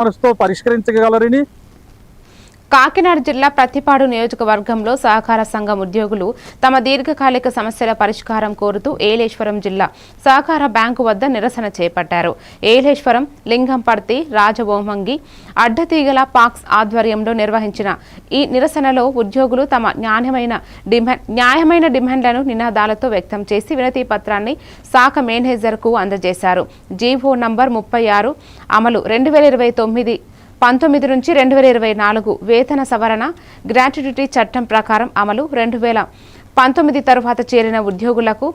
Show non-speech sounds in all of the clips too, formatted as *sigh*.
మనసుతో పరిష్కరించగలరని కాకినాడ జిల్లా ప్రతిపాడు నియోజకవర్గంలో సహకార సంఘం ఉద్యోగులు తమ దీర్ఘకాలిక సమస్యల పరిష్కారం కోరుతూ ఏలేశ్వరం జిల్లా సహకార బ్యాంకు వద్ద నిరసన చేపట్టారు. ఏలేశ్వరం లింగంపర్తి రాజవోమంగి అడ్డతీగల పాక్స్ ఆధ్వర్యంలో నిర్వహించిన ఈ నిరసనలో ఉద్యోగులు తమ న్యాయమైన డిమాండ్ న్యాయమైన డిమాండ్లను నినాదాలతో వ్యక్తం చేసి వినతి పత్రాన్ని శాఖ మేనేజర్కు అందజేశారు. జీవో నంబర్ ముప్పై ఆరు అమలు రెండు వేల ఇరవై తొమ్మిది పంతొమ్మిది నుంచి రెండు వేల ఇరవై నాలుగు వేతన సవరణ గ్రాట్యుటీ చట్టం ప్రకారం అమలు రెండు వేల పంతొమ్మిది తరువాత చేరిన ఉద్యోగులకు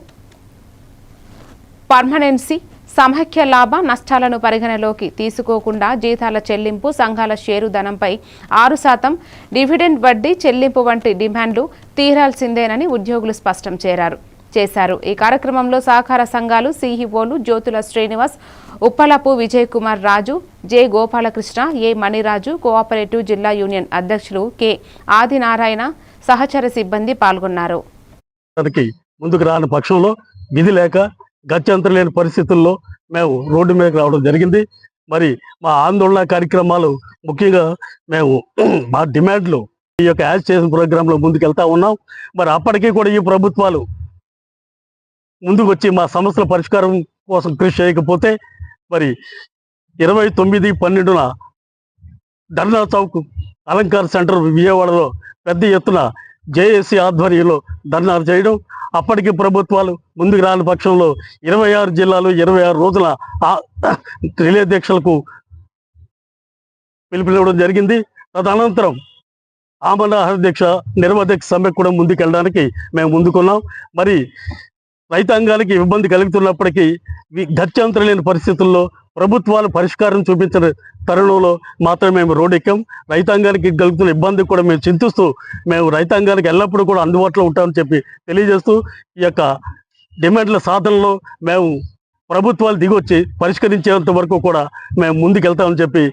పర్మనెన్సీ సమైక్య లాభ నష్టాలను పరిగణలోకి తీసుకోకుండా జీతాల చెల్లింపు సంఘాల షేరు ధనంపై ఆరు శాతం డివిడెండ్ వడ్డీ చెల్లింపు వంటి డిమాండ్లు తీరాల్సిందేనని ఉద్యోగులు స్పష్టం చేరారు. చేశారు. ఈ కార్యక్రమంలో సహకార సంఘాలు సిఇఓలు Jyothula Srinivas Uppalapu Vijay Kumar Raju J Gopalakrishna A Maniraju cooperative జిల్లా యూనియన్ అధ్యక్షులు కె ఆదినారాయణ సహచర సిబ్బంది పాల్గొన్నారు. ముందుకు రాని పక్షంలో విధి లేక గత్యంతరం లేని పరిస్థితుల్లో మేము రోడ్డు మీదకి రావడం జరిగింది. మరి మా ఆందోళన కార్యక్రమాలు ముఖ్యంగా మేము *clears throat* మా డిమాండ్లు ఈ యొక్క యాజ్ చేసిన ప్రోగ్రాంలో ముందుకు వెళ్తా ఉన్నాం. మరి అప్పటికీ కూడా ఈ ప్రభుత్వాలు ముందుకు వచ్చి మా సమస్యల పరిష్కారం కోసం కృషి చేయకపోతే మరి ఇరవై తొమ్మిది పన్నెండున ధర్నా చౌక్ అలంకార్ సెంటర్ విజయవాడలో పెద్ద ఎత్తున జేఏసీ ఆధ్వర్యంలో ధర్నాలు చేయడం అప్పటికి ప్రభుత్వాలు ముందుకు రాని పక్షంలో ఇరవై ఆరు జిల్లాలు ఇరవై ఆరు రోజుల రిలే దీక్షలకు పిలుపునివ్వడం జరిగింది. తదనంతరం ఆమరణ దీక్ష నిరవధీక్ష సమ్మె కూడా ముందుకు వెళ్ళడానికి మేము ముందుకున్నాం. మరి రైతాంగానికి ఇబ్బంది కలుగుతున్నప్పటికీ వి- గత్యంతరం లేని పరిస్థితుల్లో ప్రభుత్వాలు పరిష్కారం చూపించిన తరుణంలో మాత్రమే మేము రోడ్ ఎక్కాం రైతాంగానికి కలుగుతున్న ఇబ్బంది కూడా మేము చింతిస్తూ మేము రైతాంగానికి ఎల్లప్పుడూ కూడా అందుబాటులో ఉంటామని చెప్పి తెలియజేస్తూ ఈ యొక్క డిమాండ్ల సాధనలో మేము ప్రభుత్వాలు దిగొచ్చి పరిష్కరించేంత వరకు కూడా మేము ముందుకెళ్తామని చెప్పి